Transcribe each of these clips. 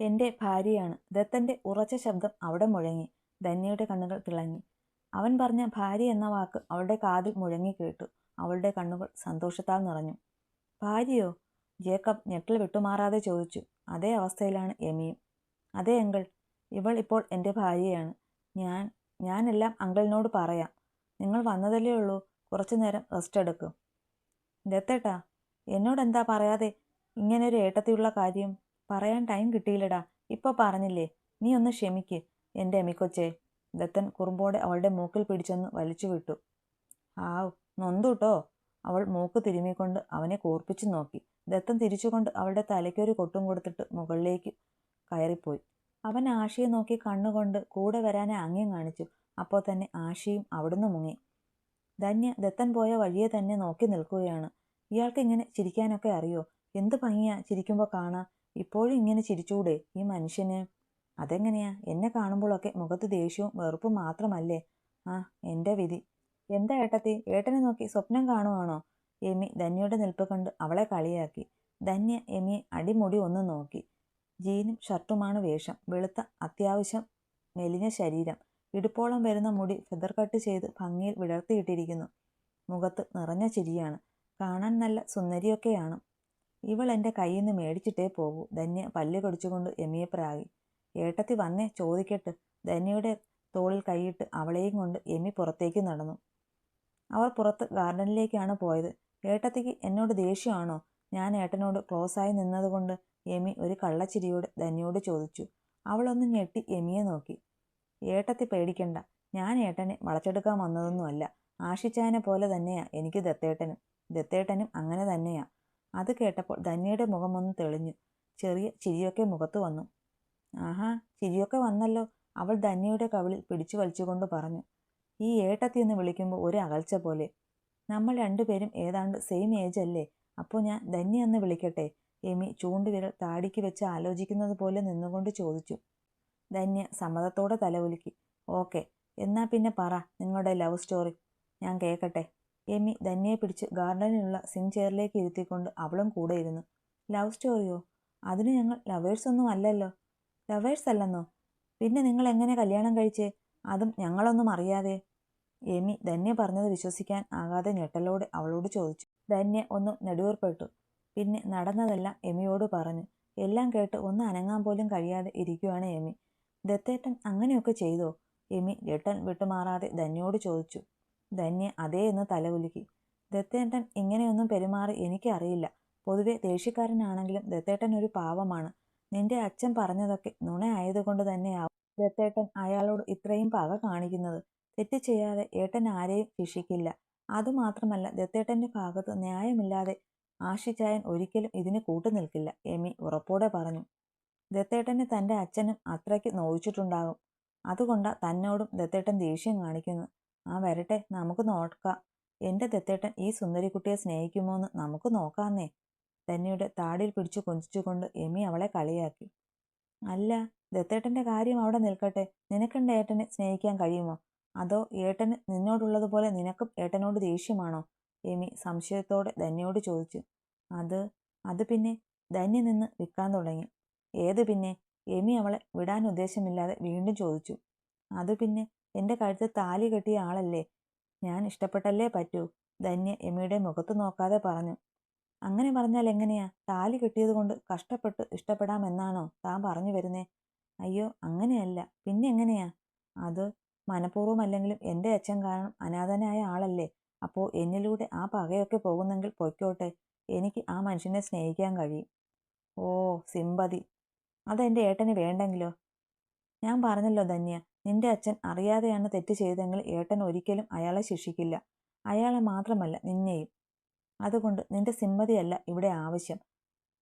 എന്റെ ഭാര്യയാണ്. ദത്തന്റെ ഉറച്ച ശബ്ദം അവിടെ മുഴങ്ങി. ധന്യയുടെ കണ്ണുകൾ തിളങ്ങി. അവൻ പറഞ്ഞ ഭാര്യ എന്ന വാക്ക് അവളുടെ കാതിൽ മുഴങ്ങി കേട്ടു. അവളുടെ കണ്ണുകൾ സന്തോഷത്താൽ നിറഞ്ഞു. ഭാര്യയോ? ജേക്കബ് ഞെട്ടൽ വിട്ടുമാറാതെ ചോദിച്ചു. അതേ അവസ്ഥയിലാണ് എമിയും. അതേ അങ്കിൾ ഇവൾ ഇപ്പോൾ എന്റെ ഭാര്യയാണ്. ഞാൻ ഞാനെല്ലാം അങ്കിളിനോട് പറയാം. നിങ്ങൾ വന്നതല്ലേ ഉള്ളൂ. കുറച്ചു നേരം റെസ്റ്റ് എടുക്കും. ദത്തേട്ടാ എന്നോടെന്താ പറയാതെ ഇങ്ങനെ ഒരു ഏട്ടത്തിയുള്ള കാര്യം? പറയാൻ ടൈം കിട്ടിയില്ലടാ. ഇപ്പൊ പറഞ്ഞില്ലേ നീ ഒന്ന് ക്ഷമിക്ക്. എന്റെ എമിക്കൊച്ചേ ദത്തൻ കുറുമ്പോടെ അവളുടെ മൂക്കിൽ പിടിച്ചൊന്ന് വലിച്ചു വിട്ടു. ആവ് നൊന്തുട്ടോ അവൾ മൂക്ക് തിരുമ്മിക്കൊണ്ട് അവനെ കൂർപ്പിച്ചു നോക്കി. ദത്തൻ തിരിച്ചുകൊണ്ട് അവളുടെ തലയ്ക്കൊരു കൊട്ടും കൊടുത്തിട്ട് മുകളിലേക്ക് കയറിപ്പോയി. അവൻ ആഷിയെ നോക്കി കണ്ണുകൊണ്ട് കൂടെ വരാനെ ആംഗ്യം കാണിച്ചു. അപ്പോൾ തന്നെ ആഷിയും അവിടുന്ന് മുങ്ങി. ധന്യ ദത്തൻ പോയ വഴിയെ തന്നെ നോക്കി നിൽക്കുകയാണ്. ഇയാൾക്ക് ഇങ്ങനെ ചിരിക്കാനൊക്കെ അറിയോ? എന്ത് ഭംഗിയാ ചിരിക്കുമ്പോൾ കാണാ? ഇപ്പോഴും ഇങ്ങനെ ചിരിച്ചൂടെ ഈ മനുഷ്യന്? അതെങ്ങനെയാ? എന്നെ കാണുമ്പോഴൊക്കെ മുഖത്ത് ദേഷ്യവും വെറുപ്പും മാത്രമല്ലേ? ആ എന്റെ വിധി. എന്താ ഏട്ടത്തി? ഏട്ടനെ നോക്കി സ്വപ്നം കാണുവാണോ? എമി ധന്യയുടെ നിൽപ്പ് കണ്ട് അവളെ കളിയാക്കി. ധന്യ എമി അടിമുടി ഒന്ന് നോക്കി. ജീനും ഷർട്ടുമാണ് വേഷം. വെളുത്ത അത്യാവശ്യം മെലിഞ്ഞ ശരീരം. ഇടുപ്പോളം വരുന്ന മുടി ഫെദർ കട്ട് ചെയ്ത് ഭംഗിയിൽ വിടർത്തിയിട്ടിരിക്കുന്നു. മുഖത്ത് നിറഞ്ഞ ചിരിയാണ്. കാണാൻ നല്ല സുന്ദരിയൊക്കെയാണ്. ഇവൾ എന്റെ കയ്യിൽ നിന്ന് മേടിച്ചിട്ടേ പോകൂ. ധന്യ പല്ല് കടിച്ചുകൊണ്ട് എമിയെ പ്രാഗി ഏട്ടത്തി വന്നേ ചോദിക്കട്ട്. ധന്യയുടെ തോളിൽ കൈയിട്ട് അവളെയും കൊണ്ട് എമി പുറത്തേക്ക് നടന്നു. അവർ പുറത്ത് ഗാർഡനിലേക്കാണ് പോയത്. ഏട്ടത്തിക്ക് എന്നോട് ദേഷ്യമാണോ? ഞാൻ ഏട്ടനോട് ക്ലോസായി നിന്നതുകൊണ്ട് എമി ഒരു കള്ളച്ചിരിയോട് ധന്യയോട് ചോദിച്ചു. അവളൊന്ന് ഞെട്ടി എമിയെ നോക്കി. ഏട്ടത്തി പേടിക്കണ്ട. ഞാൻ ഏട്ടനെ വളച്ചെടുക്കാൻ വന്നതൊന്നുമല്ല. ആഷിച്ചായനെ പോലെ തന്നെയാ എനിക്ക് ദത്തേട്ടനും. ദത്തേട്ടനും അങ്ങനെ തന്നെയാ. അത് കേട്ടപ്പോൾ ധന്യയുടെ മുഖമൊന്ന് തെളിഞ്ഞു. ചെറിയ ചിരിയൊക്കെ മുഖത്ത് വന്നു. ആഹാ ചിരിയൊക്കെ വന്നല്ലോ. അവൾ ധന്യയുടെ കവിളിൽ പിടിച്ചു വലിച്ചുകൊണ്ട് പറഞ്ഞു. ഈ ഏട്ടത്തി എന്ന് വിളിക്കുമ്പോൾ ഒരു അകൽച്ച പോലെ. നമ്മൾ രണ്ടുപേരും ഏതാണ്ട് സെയിം ഏജ് അല്ലേ? അപ്പോൾ ഞാൻ ധന്യ എന്ന് വിളിക്കട്ടെ? എമി ചൂണ്ടുവിരൽ താടിക്ക് വെച്ച് ആലോചിക്കുന്നത് പോലെ നിന്നുകൊണ്ട് ചോദിച്ചു. ധന്യ സമ്മതത്തോടെ തലകുലുക്കി. ഓക്കെ എന്നാ പിന്നെ പറ നിങ്ങളുടെ ലവ് സ്റ്റോറി ഞാൻ കേൾക്കട്ടെ. എമി ധന്യയെ പിടിച്ച് ഗാർഡനിലുള്ള സിംഗ് ചെയറിലേക്ക് ഇരുത്തിക്കൊണ്ട് അവളും കൂടെ ഇരുന്നു. ലവ് സ്റ്റോറിയോ? അതിന് ഞങ്ങൾ ലവേഴ്സ് ഒന്നും അല്ലല്ലോ. ലവേഴ്സ് അല്ലെന്നോ? പിന്നെ നിങ്ങൾ എങ്ങനെ കല്യാണം കഴിച്ചേ? അതും ഞങ്ങളൊന്നും അറിയാതെ. എമി ധന്യ പറഞ്ഞത് വിശ്വസിക്കാൻ ആകാതെ ഞെട്ടലോടെ അവളോട് ചോദിച്ചു. ധന്യ ഒന്ന് നെടുവേർപ്പെട്ടു. പിന്നെ നടന്നതെല്ലാം എമിയോട് പറഞ്ഞു. എല്ലാം കേട്ട് ഒന്ന് അനങ്ങാൻ പോലും കഴിയാതെ ഇരിക്കുവാണ് എമി. ദത്തേട്ടൻ അങ്ങനെയൊക്കെ ചെയ്തോ? എമി ഞെട്ടൻ വിട്ടുമാറാതെ ധന്യയോട് ചോദിച്ചു. ധന്യ അതേ എന്ന് തലകുലുക്കി ദത്തേട്ടൻ ഇങ്ങനെയൊന്നും പെരുമാറി എനിക്കറിയില്ല. പൊതുവെ ദേഷ്യക്കാരനാണെങ്കിലും ദത്തേട്ടൻ ഒരു പാവമാണ്. നിന്റെ അച്ഛൻ പറഞ്ഞതൊക്കെ നുണയായതുകൊണ്ട് തന്നെയാവും ദത്തേട്ടൻ അയാളോട് ഇത്രയും പക കാണിക്കുന്നത്. തെറ്റ് ചെയ്യാതെ ഏട്ടൻ ആരെയും ശിക്ഷിക്കില്ല. അതുമാത്രമല്ല ദത്തേട്ടന്റെ ഭാഗത്ത് ന്യായമില്ലാതെ ആഷിച്ചായൻ ഒരിക്കലും ഇതിന് കൂട്ടുനിൽക്കില്ല എമി ഉറപ്പോടെ പറഞ്ഞു. ദത്തേട്ടനെ തന്റെ അച്ഛനും അത്രയ്ക്ക് നോവിച്ചിട്ടുണ്ടാകും അതുകൊണ്ടാ തന്നോടും ദത്തേട്ടൻ ദേഷ്യം കാണിക്കുന്നു. ആ വരട്ടെ. നമുക്ക് നോക്കാം. എന്റെ ദത്തേട്ടൻ ഈ സുന്ദരിക്കുട്ടിയെ സ്നേഹിക്കുമോന്ന് നമുക്ക് നോക്കാന്നേ. തന്നെയുടെ താടിയിൽ പിടിച്ചു കൊഞ്ചിച്ചുകൊണ്ട് എമി അവളെ കളിയാക്കി. അല്ല ദത്തേട്ടന്റെ കാര്യം അവിടെ നിൽക്കട്ടെ. നിനക്കെന്റെ ഏട്ടനെ സ്നേഹിക്കാൻ കഴിയുമോ? അതോ ഏട്ടന് നിന്നോടുള്ളതുപോലെ നിനക്കും ഏട്ടനോട് ദേഷ്യമാണോ? എമി സംശയത്തോടെ ധന്യയോട് ചോദിച്ചു. അത് അത് പിന്നെ ധന്യ നിന്ന് വിൽക്കാൻ തുടങ്ങി. ഏത് പിന്നെ? എമി അവളെ വിടാൻ ഉദ്ദേശമില്ലാതെ വീണ്ടും ചോദിച്ചു. അത് പിന്നെ എന്റെ കഴുത്ത് താലി കെട്ടിയ ആളല്ലേ? ഞാൻ ഇഷ്ടപ്പെട്ടല്ലേ പറ്റൂ? ധന്യ എമിയുടെ മുഖത്ത് നോക്കാതെ പറഞ്ഞു. അങ്ങനെ പറഞ്ഞാൽ എങ്ങനെയാ? താലി കെട്ടിയത് കൊണ്ട് കഷ്ടപ്പെട്ട് ഇഷ്ടപ്പെടാമെന്നാണോ താൻ പറഞ്ഞു വരുന്നേ? അയ്യോ അങ്ങനെയല്ല. പിന്നെ എങ്ങനെയാ? അത് മനഃപൂർവമല്ലെങ്കിലും എന്റെ അച്ഛൻ കാരണം അനാഥനായ ആളല്ലേ. അപ്പോ എന്നിലൂടെ ആ പകയൊക്കെ പോകുന്നെങ്കിൽ പൊയ്ക്കോട്ടെ. എനിക്ക് ആ മനുഷ്യനെ സ്നേഹിക്കാൻ കഴിയും. ഓ സിമ്പതി. അതെന്റെ ഏട്ടന് വേണ്ടെങ്കിലോ? ഞാൻ പറഞ്ഞല്ലോ ധന്യ. നിന്റെ അച്ഛൻ അറിയാതെയാണ് തെറ്റ് ചെയ്തെങ്കിൽ ഏട്ടൻ ഒരിക്കലും അയാളെ ശിക്ഷിക്കില്ല. അയാളെ മാത്രമല്ല നിന്നെയും. അതുകൊണ്ട് നിന്റെ സിമ്മതിയല്ല ഇവിടെ ആവശ്യം.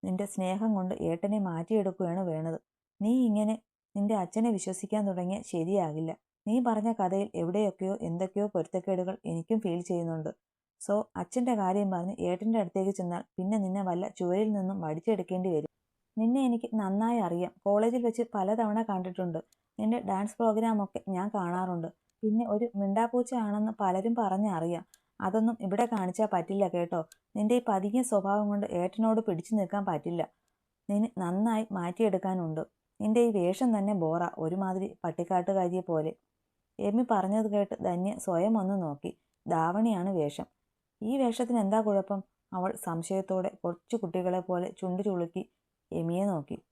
നിന്റെ സ്നേഹം കൊണ്ട് ഏട്ടനെ മാറ്റിയെടുക്കുകയാണ് വേണത് നീ ഇങ്ങനെ നിന്റെ അച്ഛനെ വിശ്വസിക്കാൻ തുടങ്ങിയ ശരിയാകില്ല. നീ പറഞ്ഞ കഥയിൽ എവിടെയൊക്കെയോ എന്തൊക്കെയോ പൊരുത്തക്കേടുകൾ എനിക്കും ഫീൽ ചെയ്യുന്നുണ്ട്. സോ അച്ഛന്റെ കാര്യം പറഞ്ഞ് ഏട്ടന്റെ അടുത്തേക്ക് ചെന്നാൽ പിന്നെ നിന്നെ വല്ല ചുവരിൽ നിന്നും വടിച്ചെടുക്കേണ്ടി വരും. നിന്നെ എനിക്ക് നന്നായി അറിയാം. കോളേജിൽ വെച്ച് പലതവണ കണ്ടിട്ടുണ്ട്. നിന്റെ ഡാൻസ് പ്രോഗ്രാമൊക്കെ ഞാൻ കാണാറുണ്ട്. പിന്നെ ഒരു മിണ്ടാപ്പൂച്ച ആണെന്ന് പലരും പറഞ്ഞറിയാം അതൊന്നും ഇവിടെ കാണിച്ചാൽ പറ്റില്ല കേട്ടോ. നിന്റെ ഈ പതിങ്ങിയ സ്വഭാവം കൊണ്ട് ഏട്ടനോട് പിടിച്ചു നിൽക്കാൻ പറ്റില്ല. നിന്നെ നന്നായി മാറ്റിയെടുക്കാനുണ്ട്. നിന്റെ ഈ വേഷം തന്നെ ബോറ ഒരുമാതിരി പട്ടിക്കാട്ടുകാരിയെ പോലെ. എമ്മി പറഞ്ഞത് കേട്ട് ധന്യ സ്വയം ഒന്ന് നോക്കി. ധാവണിയാണ് വേഷം. ഈ വേഷത്തിന് എന്താ കുഴപ്പം? അവൾ സംശയത്തോടെ കുറച്ചു കുട്ടികളെ പോലെ ചുണ്ടു ചുളുക്കി എമിയെ നോക്കി.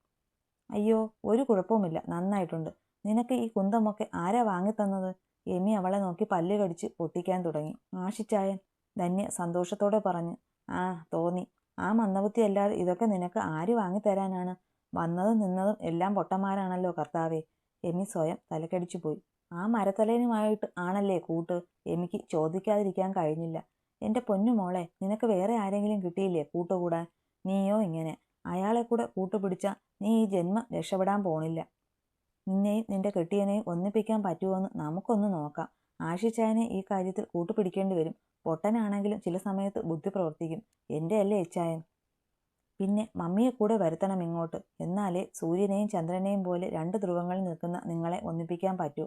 അയ്യോ ഒരു കുഴപ്പവുമില്ല. നന്നായിട്ടുണ്ട്. നിനക്ക് ഈ കുന്തമൊക്കെ ആരാ വാങ്ങിത്തന്നത്? എമി അവളെ നോക്കി പല്ല് കടിച്ച് പൊട്ടിക്കാൻ തുടങ്ങി. ആശിച്ചായൻ ധന്യ സന്തോഷത്തോടെ പറഞ്ഞു. ആ തോന്നി. ആ മന്ദബുദ്ധി അല്ലാതെ ഇതൊക്കെ നിനക്ക് ആര് വാങ്ങിത്തരാനാണ്? വന്നതും നിന്നതും എല്ലാം പൊട്ടന്മാരാണല്ലോ കർത്താവേ. എമി സ്വയം തലക്കടിച്ചു പോയി. ആ മരത്തലേനുമായിട്ട് ആണല്ലേ കൂട്ട്? എമിക്ക് ചോദിക്കാതിരിക്കാൻ കഴിഞ്ഞില്ല. എന്റെ പൊന്നു മോളെ നിനക്ക് വേറെ ആരെങ്കിലും കിട്ടിയില്ലേ കൂട്ടുകൂടാൻ? നീയോ ഇങ്ങനെ? അയാളെ കൂടെ കൂട്ടുപിടിച്ച നീ ഈ ജന്മം രക്ഷപ്പെടാൻ പോണില്ല. നിന്നെയും നിന്റെ കെട്ടിയനെയും ഒന്നിപ്പിക്കാൻ പറ്റുമോയെന്ന് നമുക്കൊന്ന് നോക്കാം. ആശിച്ചായനെ ഈ കാര്യത്തിൽ കൂട്ടുപിടിക്കേണ്ടി വരും. പൊട്ടനാണെങ്കിലും ചില സമയത്ത് ബുദ്ധി പ്രവർത്തിക്കും. എന്റെ അല്ലേ ഇച്ചായൻ പിന്നെ മമ്മിയെ കൂടെ വരുത്തണം ഇങ്ങോട്ട്. എന്നാലേ സൂര്യനെയും ചന്ദ്രനെയും പോലെ രണ്ട് ധ്രുവങ്ങളിൽ നിൽക്കുന്ന നിങ്ങളെ ഒന്നിപ്പിക്കാൻ പറ്റൂ.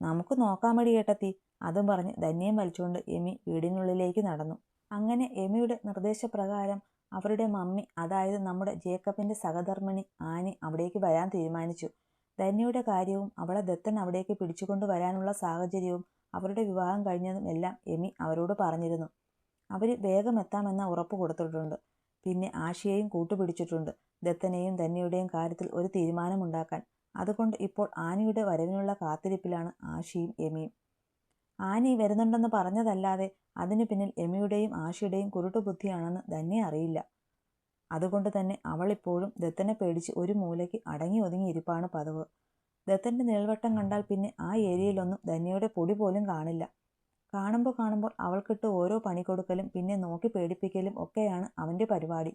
നമുക്ക് നോക്കാൻ മടി കേട്ടത്തി അതും പറഞ്ഞ് ധന്യം വലിച്ചുകൊണ്ട് എമി വീടിനുള്ളിലേക്ക് നടന്നു. അങ്ങനെ എമിയുടെ നിർദ്ദേശപ്രകാരം അവരുടെ മമ്മി അതായത് നമ്മുടെ ജേക്കബിന്റെ സഹധർമ്മിണി ആനി അവിടേക്ക് വരാൻ തീരുമാനിച്ചു. ധന്യയുടെ കാര്യവും അവളെ ദത്തൻ അവിടേക്ക് പിടിച്ചുകൊണ്ട് വരാനുള്ള സാഹചര്യവും അവരുടെ വിവാഹം കഴിഞ്ഞതും എല്ലാം എമി അവരോട് പറഞ്ഞിരുന്നു. അവർ വേഗം എത്താമെന്ന ഉറപ്പ് കൊടുത്തിട്ടുണ്ട്. പിന്നെ ആശയെയും കൂട്ടുപിടിച്ചിട്ടുണ്ട് ദത്തനെയും ധന്യയുടെയും കാര്യത്തിൽ ഒരു തീരുമാനമുണ്ടാക്കാൻ. അതുകൊണ്ട് ഇപ്പോൾ ആനിയുടെ വരവിനുള്ള കാത്തിരിപ്പിലാണ് ആശയും എമിയും. ആനി വരുന്നുണ്ടെന്ന് പറഞ്ഞതല്ലാതെ അതിനു പിന്നിൽ എമിയുടെയും ആശയുടെയും കുരുട്ടുബുദ്ധിയാണെന്ന് തന്നെ അറിയില്ല. അതുകൊണ്ട് തന്നെ അവളിപ്പോഴും ദത്തനെ പേടിച്ച് ഒരു മൂലയ്ക്ക് അടങ്ങി ഒതുങ്ങി ഇരിപ്പാണ് പതിവ്. ദത്തന്റെ നിഴൽവട്ടം കണ്ടാൽ പിന്നെ ആ ഏരിയയിലൊന്നും ധന്യയുടെ പൊടി പോലും കാണില്ല. കാണുമ്പോൾ കാണുമ്പോൾ അവൾക്കിട്ട് ഓരോ പണി കൊടുക്കലും പിന്നെ നോക്കി പേടിപ്പിക്കലും ഒക്കെയാണ് അവന്റെ പരിപാടി.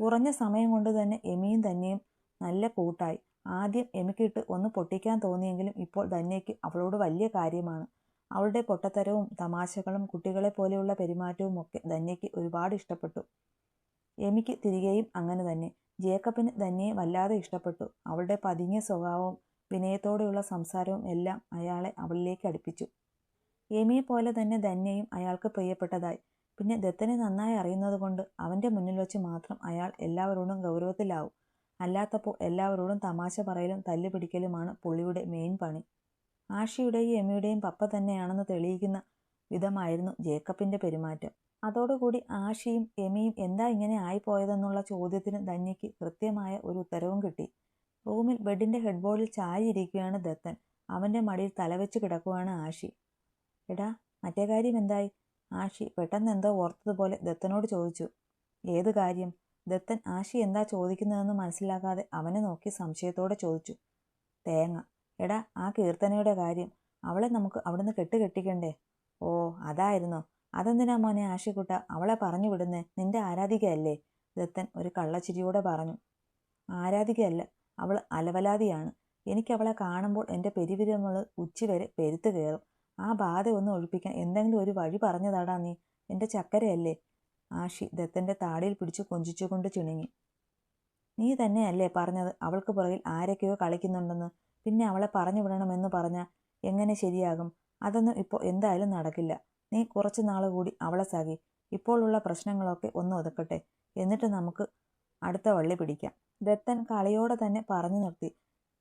കുറഞ്ഞ സമയം കൊണ്ട് തന്നെ എമിയും ധന്യയും നല്ല കൂട്ടായി. ആദ്യം എമിക്കിട്ട് ഒന്ന് പൊട്ടിക്കാൻ തോന്നിയെങ്കിലും ഇപ്പോൾ ധന്യയ്ക്ക് അവളോട് വലിയ കാര്യമാണ്. അവളുടെ പൊട്ടത്തരവും തമാശകളും കുട്ടികളെ പോലെയുള്ള പെരുമാറ്റവും ഒക്കെ ധന്യയ്ക്ക് ഒരുപാട് ഇഷ്ടപ്പെട്ടു. എമിക്ക് തിരികെയും അങ്ങനെ തന്നെ. ജേക്കബിന് ധന്യയെ വല്ലാതെ ഇഷ്ടപ്പെട്ടു. അവളുടെ പതിങ്ങിയ സ്വഭാവവും വിനയത്തോടെയുള്ള സംസാരവും എല്ലാം അയാളെ അവളിലേക്ക് അടുപ്പിച്ചു. എമിയെ പോലെ തന്നെ ധന്യയും അയാൾക്ക് പ്രിയപ്പെട്ടതായി. പിന്നെ ദത്തനെ നന്നായി അറിയുന്നതുകൊണ്ട് അവന്റെ മുന്നിൽ വെച്ച് മാത്രം അയാൾ എല്ലാവരോടും ഗൗരവത്തിലാവും. അല്ലാത്തപ്പോൾ എല്ലാവരോടും തമാശ പറയലും തല്ലുപിടിക്കലുമാണ് പുള്ളിയുടെ മെയിൻ പണി. ആഷിയുടെയും എമ്മിയുടെയും പപ്പ തന്നെയാണെന്ന് തെളിയിക്കുന്ന വിധമായിരുന്നു ജേക്കബിന്റെ പെരുമാറ്റം. അതോടുകൂടി ആഷിയും എമിയും എന്താ ഇങ്ങനെ ആയിപ്പോയതെന്നുള്ള ചോദ്യത്തിന് ധന്യയ്ക്ക് കൃത്യമായ ഒരു ഉത്തരവും കിട്ടി. റൂമിൽ ബെഡിന്റെ ഹെഡ്ബോർഡിൽ ചാരിയിരിക്കുകയാണ് ദത്തൻ. അവന്റെ മടിയിൽ തലവെച്ച് കിടക്കുകയാണ് ആഷി. എടാ മറ്റേ കാര്യം എന്തായി? ആഷി പെട്ടെന്ന് എന്തോ ഓർത്തതുപോലെ ദത്തനോട് ചോദിച്ചു. ഏത് കാര്യം? ദത്തൻ ആഷി എന്താ ചോദിക്കുന്നതെന്ന് മനസ്സിലാക്കാതെ അവനെ നോക്കി സംശയത്തോടെ ചോദിച്ചു. തേങ്ങ. എടാ ആ കീർത്തനയുടെ കാര്യം. അവളെ നമുക്ക് അവിടുന്ന് കെട്ടുകെട്ടിക്കണ്ടേ? ഓ അതായിരുന്നു. അതെന്തിനാ മോനെ ആശിക്കുട്ട? അവളെ പറഞ്ഞു വിടുന്നേ. നിന്റെ ആരാധികയല്ലേ? ദത്തൻ ഒരു കള്ളച്ചിരിയോടെ പറഞ്ഞു. ആരാധികയല്ല അവൾ അലവലാതിയാണ്. എനിക്കവളെ കാണുമ്പോൾ എന്റെ പെരുവിരമുള്ള ഉച്ചിവരെ പെരുത്തു കയറും. ആ ബാധ ഒന്ന് ഒഴിപ്പിക്കാൻ എന്തെങ്കിലും ഒരു വഴി പറഞ്ഞതാടാ നീ. എന്റെ ചക്കരയല്ലേ? ആഷി ദത്തന്റെ താടിയിൽ പിടിച്ച് കൊഞ്ചിച്ചുകൊണ്ട് ചിണുങ്ങി. നീ തന്നെയല്ലേ പറഞ്ഞത് അവൾക്ക് പുറകിൽ ആരൊക്കെയോ കളിക്കുന്നുണ്ടെന്ന്. പിന്നെ അവളെ പറഞ്ഞു വിടണമെന്ന് പറഞ്ഞാൽ എങ്ങനെ ശരിയാകും? അതൊന്നും ഇപ്പോൾ എന്തായാലും നടക്കില്ല. നീ കുറച്ച് നാൾ കൂടി അവളെ സാകി ഇപ്പോഴുള്ള പ്രശ്നങ്ങളൊക്കെ ഒന്ന് ഒതുക്കട്ടെ. എന്നിട്ട് നമുക്ക് അടുത്ത വള്ളി പിടിക്കാം. ദത്തൻ കളിയോടെ തന്നെ പറഞ്ഞു നിർത്തി.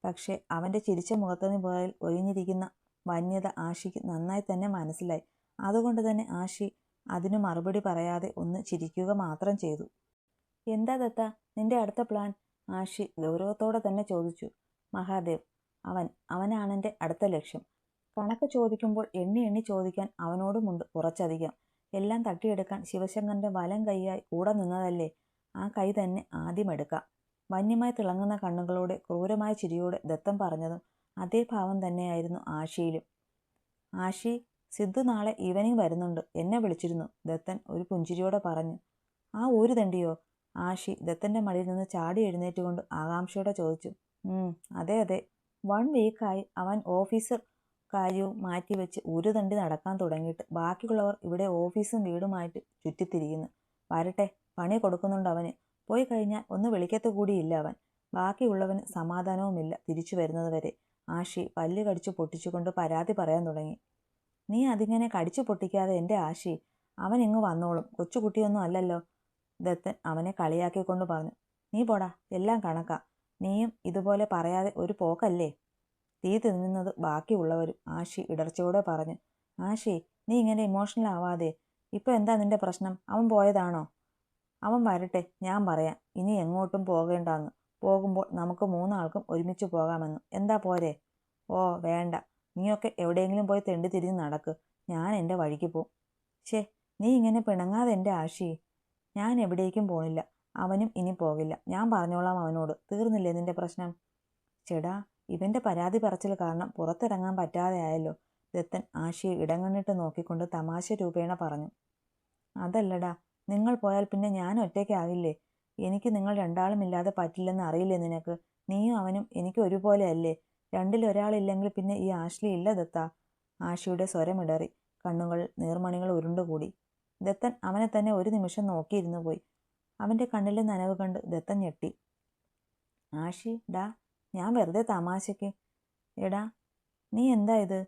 പക്ഷേ അവന്റെ ചിരിച്ച മുഖത്തിന് പുറകിൽ ഒഴിഞ്ഞിരിക്കുന്ന വന്യത ആഷിക്ക് നന്നായി തന്നെ മനസ്സിലായി. അതുകൊണ്ട് തന്നെ ആഷി അതിനു മറുപടി പറയാതെ ഒന്ന് ചിരിക്കുക മാത്രം ചെയ്തു. എന്താ ദത്ത? നിന്റെ അടുത്ത പ്ലാൻ ആഷി ഗൗരവത്തോടെ തന്നെ ചോദിച്ചു. മഹാദേവ് അവൻ അവനാണെന്റെ അടുത്ത ലക്ഷ്യം. കണക്ക് ചോദിക്കുമ്പോൾ എണ്ണി എണ്ണി ചോദിക്കാൻ അവനോടുമുണ്ട് കുറച്ചധികം. എല്ലാം തട്ടിയെടുക്കാൻ ശിവശങ്കറിന്റെ വലം കൈയായി കൂടെ നിന്നതല്ലേ? ആ കൈ തന്നെ ആദ്യം എടുക്കാം. വന്യമായി തിളങ്ങുന്ന കണ്ണുകളോടെ ക്രൂരമായ ചിരിയോടെ ദത്തം പറഞ്ഞതും അതേ ഭാവം തന്നെയായിരുന്നു ആഷിയിലും ആഷി സിദ്ധു നാളെ ഈവനിങ് വരുന്നുണ്ട്. എന്നെ വിളിച്ചിരുന്നു ദത്തൻ ഒരു പുഞ്ചിരിയോടെ പറഞ്ഞു. ആ ഒരു തണ്ടിയോ? ആഷി ദത്തന്റെ മടിയിൽ നിന്ന് ചാടി എഴുന്നേറ്റുകൊണ്ട് ആകാംക്ഷയോടെ ചോദിച്ചു അതെ അതെ. വൺ വീക്കായി അവൻ ഓഫീസർ കാര്യവും മാറ്റിവെച്ച് ഒരു തണ്ടി നടക്കാൻ തുടങ്ങിയിട്ട് ബാക്കിയുള്ളവർ ഇവിടെ ഓഫീസും വീടുമായിട്ട് ചുറ്റിത്തിരിക്കുന്നു. വരട്ടെ പണി കൊടുക്കുന്നുണ്ട് അവന്. പോയി കഴിഞ്ഞാൽ ഒന്ന് വിളിക്കത്ത് കൂടിയില്ല അവൻ. ബാക്കിയുള്ളവന് സമാധാനവുമില്ല തിരിച്ചു വരുന്നത് വരെ. ആഷി പല്ല് കടിച്ചു പൊട്ടിച്ചുകൊണ്ട് പരാതി പറയാൻ തുടങ്ങി. നീ അതിങ്ങനെ കടിച്ചു പൊട്ടിക്കാതെ എന്റെ ആഷി അവൻ ഇങ്ങ് വന്നോളും. കൊച്ചുകുട്ടിയൊന്നും അല്ലല്ലോ. ദത്തൻ അവനെ കളിയാക്കിക്കൊണ്ട് പറഞ്ഞു നീ പോടാ എല്ലാം കണക്കാ. നീയും ഇതുപോലെ പറയാതെ ഒരു പോക്കല്ലേ? തീ തിന്നുന്നത് ബാക്കിയുള്ളവരും ആഷി ഇടർച്ചയോടെ പറഞ്ഞു ആഷി നീ ഇങ്ങനെ ഇമോഷണൽ ആവാതെ ഇപ്പൊ എന്താ നിന്റെ പ്രശ്നം? അവൻ പോയതാണോ? അവൻ വരട്ടെ ഞാൻ പറയാം. ഇനി എങ്ങോട്ടും പോകേണ്ടെന്ന്. പോകുമ്പോൾ നമുക്ക് മൂന്നാൾക്കും ഒരുമിച്ച് പോകാമെന്ന്. എന്താ പോരെ? ഓ വേണ്ട. നീയൊക്കെ എവിടെയെങ്കിലും പോയി തെണ്ടി തിരിഞ്ഞ് നടക്ക്. ഞാൻ എന്റെ വഴിക്ക് പോവും. ഷേ നീ ഇങ്ങനെ പിണങ്ങാതെ എന്റെ ആഷി ഞാൻ എവിടേക്കും പോണില്ല. അവനും ഇനി പോകില്ല. ഞാൻ പറഞ്ഞോളാം അവനോട്. തീർന്നില്ലേ നിന്റെ പ്രശ്നം? ചേടാ ഇവന്റെ പരാതി പറച്ചിൽ കാരണം പുറത്തിറങ്ങാൻ പറ്റാതെ ആയല്ലോ. ദത്തൻ ആശയെ ഇടങ്ങണ്ണിട്ട് നോക്കിക്കൊണ്ട് തമാശ രൂപേണ പറഞ്ഞു. അതല്ലടാ നിങ്ങൾ പോയാൽ പിന്നെ ഞാൻ ഒറ്റയ്ക്കാകില്ലേ എനിക്ക് നിങ്ങൾ രണ്ടാളും ഇല്ലാതെ പറ്റില്ലെന്ന് അറിയില്ലേ നിനക്ക്? നീയും അവനും എനിക്ക് ഒരുപോലെ അല്ലേ? രണ്ടിലൊരാളില്ലെങ്കിൽ പിന്നെ ഈ ആശ്ലി ഇല്ല ദത്ത. ആശയുടെ സ്വരമിടറി കണ്ണുകൾ നീർമണികൾ ഉരുണ്ടുകൂടി. ദത്തൻ അവനെ തന്നെ ഒരു നിമിഷം നോക്കിയിരുന്നു പോയി. അവന്റെ കണ്ണിലെ നനവ് കണ്ട് ദത്തൻ ഞെട്ടി. ആഷി ഡാ ഞാൻ വെറുതെ തമാശയ്ക്ക് എടാ നീ എന്താ ഇത്?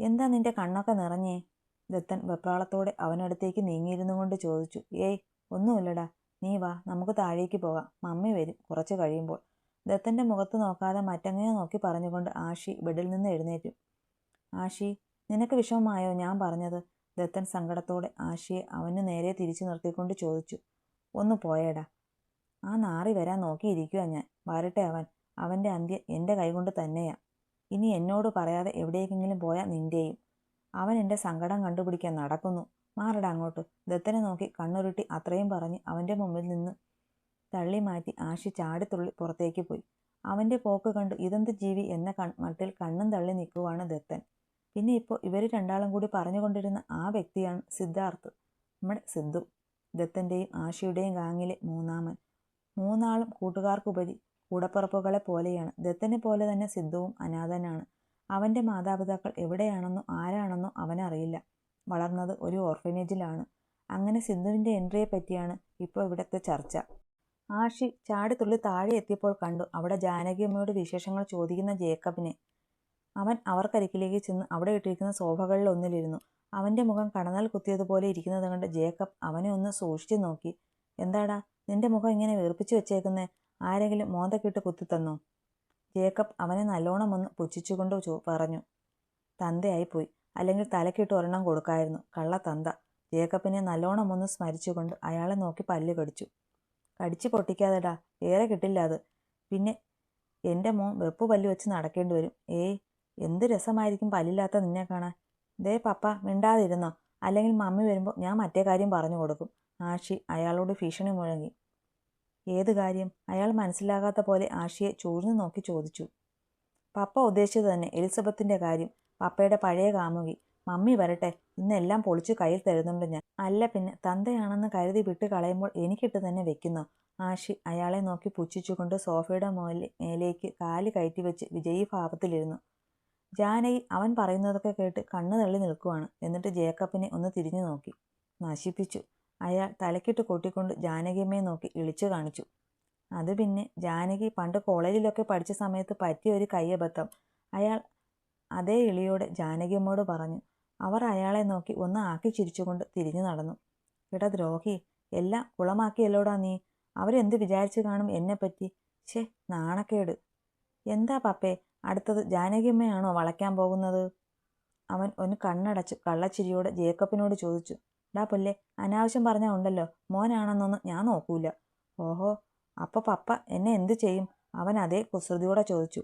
എന്താ നിന്റെ കണ്ണൊക്കെ നിറഞ്ഞേ? ദത്തൻ വെപ്രാളത്തോടെ അവനടുത്തേക്ക് നീങ്ങിയിരുന്നു കൊണ്ട് ചോദിച്ചു. ഏയ് ഒന്നുമില്ലടാ. നീ വാ നമുക്ക് താഴേക്ക് പോകാം. മമ്മി വരും കുറച്ച് കഴിയുമ്പോൾ. ദത്തന്റെ മുഖത്ത് നോക്കാതെ മറ്റങ്ങനെ നോക്കി പറഞ്ഞുകൊണ്ട് ആഷി ബെഡിൽ നിന്ന് എഴുന്നേറ്റു. ആഷി നിനക്ക് വിഷമമായോ ഞാൻ പറഞ്ഞത്? ദത്തൻ സങ്കടത്തോടെ ആശയെ അവന് നേരെ തിരിച്ചു നിർത്തിക്കൊണ്ട് ചോദിച്ചു ഒന്ന് പോയേടാ. ആ നാറി വരാൻ നോക്കിയിരിക്കുക ഞാൻ. വരട്ടെ അവൻ. അവന്റെ അന്ത്യ എന്റെ കൈകൊണ്ട് തന്നെയാ. ഇനി എന്നോട് പറയാതെ എവിടേക്കെങ്കിലും പോയാൽ നിന്റെയും. അവൻ എന്റെ സങ്കടം കണ്ടുപിടിക്കാൻ നടക്കുന്നു. മാറട അങ്ങോട്ട്. ദത്തനെ നോക്കി കണ്ണുരുട്ടി അത്രയും പറഞ്ഞ് അവന്റെ മുമ്പിൽ നിന്ന് തള്ളി മാറ്റി ആശി ചാടിത്തുള്ളി പുറത്തേക്ക് പോയി. അവന്റെ പോക്ക് കണ്ട് ഇതെന്ത് ജീവി? എന്ന കൺ മട്ടിൽ കണ്ണും തള്ളി നിൽക്കുവാണ് ദത്തൻ. പിന്നെ ഇപ്പോൾ ഇവർ രണ്ടാളും കൂടി പറഞ്ഞുകൊണ്ടിരുന്ന ആ വ്യക്തിയാണ് സിദ്ധാർത്ഥ്. നമ്മുടെ സിദ്ധു. ദത്തന്റെയും ആശയുടെയും ഗാങ്ങിലെ മൂന്നാമൻ. മൂന്നാളും കൂട്ടുകാർക്കുപരി കൂടപ്പുറപ്പുകളെ പോലെയാണ്. ദത്തനെ പോലെ തന്നെ സിദ്ധുവും അനാഥനാണ്. അവന്റെ മാതാപിതാക്കൾ എവിടെയാണെന്നോ ആരാണെന്നോ അവനറിയില്ല. വളർന്നത് ഒരു ഓർഫനേജിലാണ്. അങ്ങനെ സിന്ധുവിന്റെ എൻട്രിയെ പറ്റിയാണ് ഇപ്പോൾ ഇവിടുത്തെ ചർച്ച. ആഷി ചാടി ചാടിത്തുള്ളി താഴെ എത്തിയപ്പോൾ കണ്ടു അവിടെ ജാനകിയമ്മയുടെ വിശേഷങ്ങൾ ചോദിക്കുന്ന ജേക്കബിനെ. അവൻ അവർക്കരികിലേക്ക് ചെന്ന് അവിടെ ഇട്ടിരിക്കുന്ന സോഫകളിൽ ഒന്നിലിരുന്നു. അവന്റെ മുഖം കടന്നാൽ കുത്തിയതുപോലെ ഇരിക്കുന്നത് കണ്ട് ജേക്കബ് അവനെ ഒന്ന് സൂക്ഷിച്ചു നോക്കി. എന്താടാ നിന്റെ മുഖം ഇങ്ങനെ വീർപ്പിച്ചു വെച്ചേക്കുന്നേ? ആരെങ്കിലും മോന്തക്കിട്ട് കുത്തിത്തന്നോ? ജേക്കബ് അവനെ നല്ലോണം ഒന്ന് പുച്ഛിച്ചുകൊണ്ട് പറഞ്ഞു. തന്തയായിപ്പോയി. അല്ലെങ്കിൽ തലക്കിട്ട് ഒരെണ്ണം കൊടുക്കായിരുന്നു. കള്ള തന്ത. ജേക്കബിനെ നല്ലോണം ഒന്ന് സ്മരിച്ചുകൊണ്ട് അയാളെ നോക്കി പല്ല് കടിച്ചു. കടിച്ചു പൊട്ടിക്കാതെടാ ഏറെ കിട്ടില്ല അത്. പിന്നെ എന്റെ മോൻ വെപ്പ് പല്ല് വെച്ച് നടക്കേണ്ടി വരും. ഏയ് എന്ത് രസമായിരിക്കും പല്ലില്ലാത്ത നിന്നെ കാണാൻ? ദേ പപ്പ മിണ്ടാതിരുന്നോ? അല്ലെങ്കിൽ മമ്മി വരുമ്പോൾ ഞാൻ മറ്റേ കാര്യം പറഞ്ഞു കൊടുക്കും. ആഷി അയാളോട് ഭീഷണി മുഴങ്ങി. ഏത് കാര്യം? അയാൾ മനസ്സിലാകാത്ത പോലെ ആഷിയെ ചൂഴ്ന്നു നോക്കി ചോദിച്ചു. പപ്പ ഉദ്ദേശിച്ചത് തന്നെ എലിസബത്തിന്റെ കാര്യം. പപ്പയുടെ പഴയ കാമുകി. മമ്മി വരട്ടെ ഇന്നെല്ലാം പൊളിച്ചു കയ്യിൽ തരുന്നുണ്ട് ഞാൻ. അല്ല പിന്നെ തന്തയാണെന്ന് കരുതി വിട്ട് കളയുമ്പോൾ എനിക്കിട്ട് തന്നെ വെക്കുന്നു? ആഷി അയാളെ നോക്കി പുച്ഛിച്ചുകൊണ്ട് സോഫയുടെ മുകളിൽ മേലേക്ക് കാൽ കയറ്റി വെച്ച് വിജയീ ഭാവത്തിലിരുന്നു ജാനകി അവൻ പറയുന്നതൊക്കെ കേട്ട് കണ്ണു തള്ളി നിൽക്കുവാണ്. എന്നിട്ട് ജേക്കബിനെ ഒന്ന് തിരിഞ്ഞു നോക്കി. നശിപ്പിച്ചു. അയാൾ തലക്കിട്ട് കൊട്ടിക്കൊണ്ട് ജാനകിയമ്മയെ നോക്കി ഇളിച്ചു കാണിച്ചു. അത് പിന്നെ ജാനകി പണ്ട് കോളേജിലൊക്കെ പഠിച്ച സമയത്ത് പറ്റിയ ഒരു കയ്യബദ്ധം. അയാൾ അതേ ഇളിയോടെ ജാനകിയമ്മയോട് പറഞ്ഞു അവർ അയാളെ നോക്കി ഒന്ന് ആക്കി ചിരിച്ചുകൊണ്ട് തിരിഞ്ഞു നടന്നു. ഇട ദ്രോഹി എല്ലാം കുളമാക്കിയല്ലോടാ നീ. അവരെന്ത് വിചാരിച്ചു കാണും എന്നെപ്പറ്റി? ഛേ നാണക്കേട്. എന്താ പപ്പേ അടുത്തത് ജാനകിയമ്മയാണോ വളയ്ക്കാൻ പോകുന്നത്? അവൻ ഒന്ന് കണ്ണടച്ച് കള്ളച്ചിരിയോട് ജേക്കബിനോട് ചോദിച്ചു. ഡാ പുല്ലെ അനാവശ്യം പറഞ്ഞാൽ ഉണ്ടല്ലോ. മോനാണെന്നൊന്നും ഞാൻ നോക്കൂല. ഓഹോ അപ്പ പപ്പ എന്നെ എന്തു ചെയ്യും? അവൻ അതേ കുസൃതിയോടെ ചോദിച്ചു.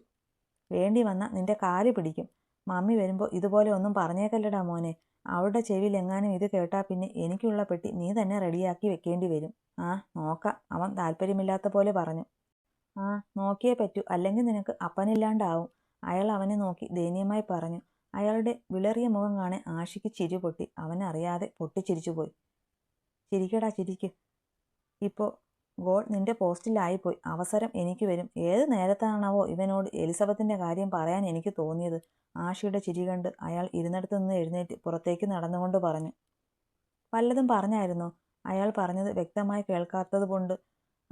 വേണ്ടി വന്ന നിന്റെ കാൽ പിടിക്കും. മമ്മി വരുമ്പോൾ ഇതുപോലെ ഒന്നും പറഞ്ഞേക്കല്ലടാ മോനെ. അവളുടെ ചെവിയിൽ എങ്ങാനും ഇത് കേട്ടാൽ പിന്നെ എനിക്കുള്ള പെട്ടി നീ തന്നെ റെഡിയാക്കി വെക്കേണ്ടി വരും. ആ നോക്കാം അവൻ താല്പര്യമില്ലാത്ത പോലെ പറഞ്ഞു. ആ നോക്കിയേ പറ്റൂ. അല്ലെങ്കിൽ നിനക്ക് അപ്പനില്ലാണ്ടാവും. അയാൾ അവനെ നോക്കി ദയനീയമായി പറഞ്ഞു. അയാളുടെ വിളറിയ മുഖം കാണെ ആഷിക്ക് ചിരി പൊട്ടി. അവനറിയാതെ പൊട്ടിച്ചിരിച്ചുപോയി ചിരിക്കടാ ചിരിക്ക്. ഇപ്പോൾ ഗോൾ നിന്റെ പോസ്റ്റിലായിപ്പോയി. അവസരം എനിക്ക് വരും. ഏത് നേരത്താണാവോ ഇവനോട് എലിസബത്തിന്റെ കാര്യം പറയാൻ എനിക്ക് തോന്നിയത്. ആഷിയുടെ ചിരി കണ്ട് അയാൾ ഇരുന്നിടത്തു നിന്ന് എഴുന്നേറ്റ് പുറത്തേക്ക് നടന്നുകൊണ്ട് പറഞ്ഞു. വല്ലതും പറഞ്ഞായിരുന്നു? അയാൾ പറഞ്ഞത് വ്യക്തമായി കേൾക്കാത്തത് കൊണ്ട്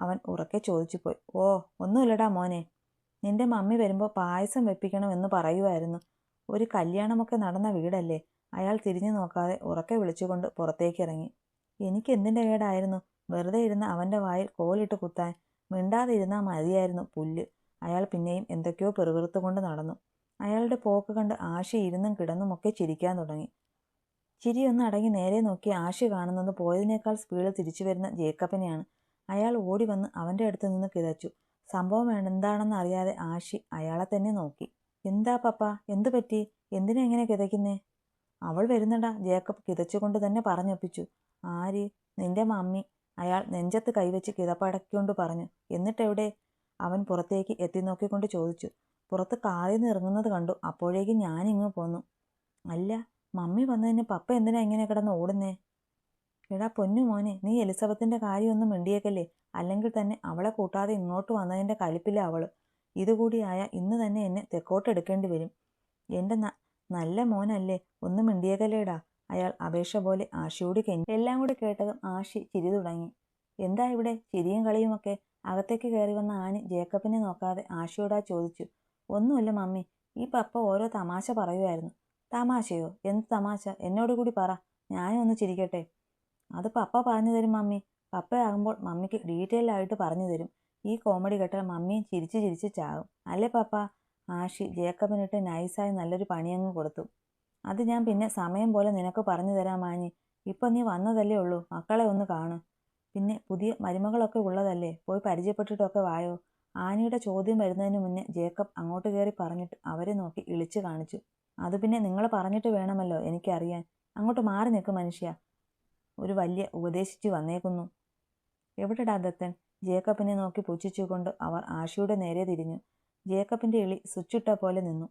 അവൻ ഉറക്കെ ചോദിച്ചുപോയി. ഓ ഒന്നുമില്ലടാ മോനെ. നിന്റെ മമ്മി വരുമ്പോൾ പായസം വെപ്പിക്കണമെന്ന് പറയുമായിരുന്നു ഒരു കല്യാണമൊക്കെ നടന്ന വീടല്ലേ? അയാൾ തിരിഞ്ഞു നോക്കാതെ ഉറക്കെ വിളിച്ചുകൊണ്ട് പുറത്തേക്കിറങ്ങി. എനിക്ക് എന്തിന്റെ കേടായിരുന്നു? വെറുതെ ഇരുന്ന് അവന്റെ വായിൽ കോലിട്ട് കുത്താൻ മിണ്ടാതെ ഇരുന്നാൽ മതിയായിരുന്നു പുല്ല്. അയാൾ പിന്നെയും എന്തൊക്കെയോ പെറുവിറുത്തുകൊണ്ട് നടന്നു. അയാളുടെ പോക്ക് കണ്ട് ആശി ഇരുന്നും കിടന്നുമൊക്കെ ചിരിക്കാൻ തുടങ്ങി. ചിരിയൊന്ന് അടങ്ങി നേരെ നോക്കി ആശി കാണുന്നത് പോയതിനേക്കാൾ സ്പീഡിൽ തിരിച്ചു വരുന്ന ജേക്കബിനെയാണ്. അയാൾ ഓടി വന്ന് അവന്റെ അടുത്ത് നിന്ന് കിതച്ചു. സംഭവം എന്താണെന്ന് അറിയാതെ ആഷി അയാളെ തന്നെ നോക്കി. എന്താ പപ്പ? എന്തു പറ്റി? എന്തിനാ എങ്ങനെ കിതയ്ക്കുന്നേ? അവൾ വരുന്നടാ ജേക്കബ് കിതച്ചുകൊണ്ട് തന്നെ പറഞ്ഞൊപ്പിച്ചു. ആര്? നിന്റെ മമ്മി. അയാൾ നെഞ്ചത്ത് കൈവച്ച് കിതപ്പടക്കൊണ്ട് പറഞ്ഞു. എന്നിട്ടെവിടെ? അവൻ പുറത്തേക്ക് എത്തി നോക്കിക്കൊണ്ട് ചോദിച്ചു. പുറത്ത് കാറിൽ നിന്ന് ഇറങ്ങുന്നത് കണ്ടു. അപ്പോഴേക്കും ഞാനിങ്ങ് പോന്നു. അല്ല മമ്മി വന്നതിന് പപ്പ എന്തിനാ ഇങ്ങനെ കിടന്ന് ഓടുന്നേ? എടാ പൊന്നു മോനെ നീ എലിസബത്തിന്റെ കാര്യമൊന്നും മിണ്ടിയേക്കല്ലേ? അല്ലെങ്കിൽ തന്നെ അവളെ കൂട്ടാതെ ഇങ്ങോട്ട് വന്നതിന്റെ കലിപ്പില്ല അവൾ. ഇതുകൂടിയായ ഇന്ന് തന്നെ എന്നെ തെക്കോട്ടെടുക്കേണ്ടി വരും. എന്റെ നല്ല മോനല്ലേ ഒന്നും മിണ്ടിയേക്കല്ലേടാ. അയാൾ അപേക്ഷ പോലെ ആശിയോട് കെഞ്ഞു എല്ലാം കൂടി കേട്ടതും ആശി ചിരി തുടങ്ങി. എന്താ ഇവിടെ ചിരിയും കളിയുമൊക്കെ? അകത്തേക്ക് കയറി വന്ന ആനി ജേക്കബിനെ നോക്കാതെ ആശയോടാ ചോദിച്ചു. ഒന്നുമല്ല മമ്മി ഈ പപ്പ ഓരോ തമാശ പറയുമായിരുന്നു തമാശയോ? എന്ത് തമാശ? എന്നോട് കൂടി പറ. ഞാനും ഒന്ന് ചിരിക്കട്ടെ. അത് പപ്പ പറഞ്ഞു തരും മമ്മി. പപ്പയാകുമ്പോൾ മമ്മിക്ക് ഡീറ്റെയിൽ ആയിട്ട് പറഞ്ഞു തരും. ഈ കോമഡി കേട്ടാൽ മമ്മിയും ചിരിച്ച് ചിരിച്ച് ചാകും. അല്ലേ പപ്പ? ആഷി ജേക്കബിനിട്ട് നൈസായി നല്ലൊരു പണിയങ്ങ് കൊടുത്തു. അത് ഞാൻ പിന്നെ സമയം പോലെ നിനക്ക് പറഞ്ഞു തരാം മാഞ്ഞി. ഇപ്പം നീ വന്നതല്ലേ ഉള്ളൂ. മക്കളെ ഒന്ന് കാണു. പിന്നെ പുതിയ മരുമകളൊക്കെ ഉള്ളതല്ലേ? പോയി പരിചയപ്പെട്ടിട്ടൊക്കെ വായോ? ആനിയുടെ ചോദ്യം വരുന്നതിന് മുന്നേ ജേക്കബ് അങ്ങോട്ട് കയറി പറഞ്ഞിട്ട് അവരെ നോക്കി ഇളിച്ചു കാണിച്ചു. അത് പിന്നെ നിങ്ങൾ പറഞ്ഞിട്ട് വേണമല്ലോ എനിക്കറിയാൻ. അങ്ങോട്ട് മാറി നിൽക്കും മനുഷ്യ. ഒരു വലിയ ഉപദേശിച്ചു വന്നേക്കുന്നു. എവിടെടാ ദത്തൻ? ജേക്കബിനെ നോക്കി പുച്ഛിച്ചുകൊണ്ട് അവർ ആഷിയുടെ നേരെ തിരിഞ്ഞു. ജേക്കബിന്റെ ഇളി സ്വിച്ചിട്ട പോലെ നിന്നു.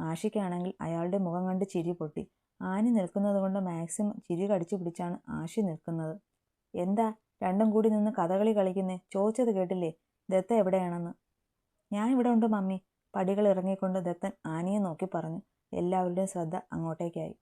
ആഷിക്കാണെങ്കിൽ അയാളുടെ മുഖം കണ്ട് ചിരി പൊട്ടി. ആനി നിൽക്കുന്നത് കൊണ്ട് മാക്സിമം ചിരി കടിച്ചു പിടിച്ചാണ് ആഷി നിൽക്കുന്നത്. എന്താ? രണ്ടും കൂടി നിന്ന് കഥകളി കളിക്കുന്നേ? ചോദിച്ചത് കേട്ടില്ലേ? ദത്ത എവിടെയാണെന്ന്? ഞാൻ ഇവിടെ ഉണ്ട് മമ്മി. പടികൾ ഇറങ്ങിക്കൊണ്ട് ദത്തൻ ആനിയെ നോക്കി പറഞ്ഞു. എല്ലാവരുടെയും ശ്രദ്ധ അങ്ങോട്ടേക്കായി.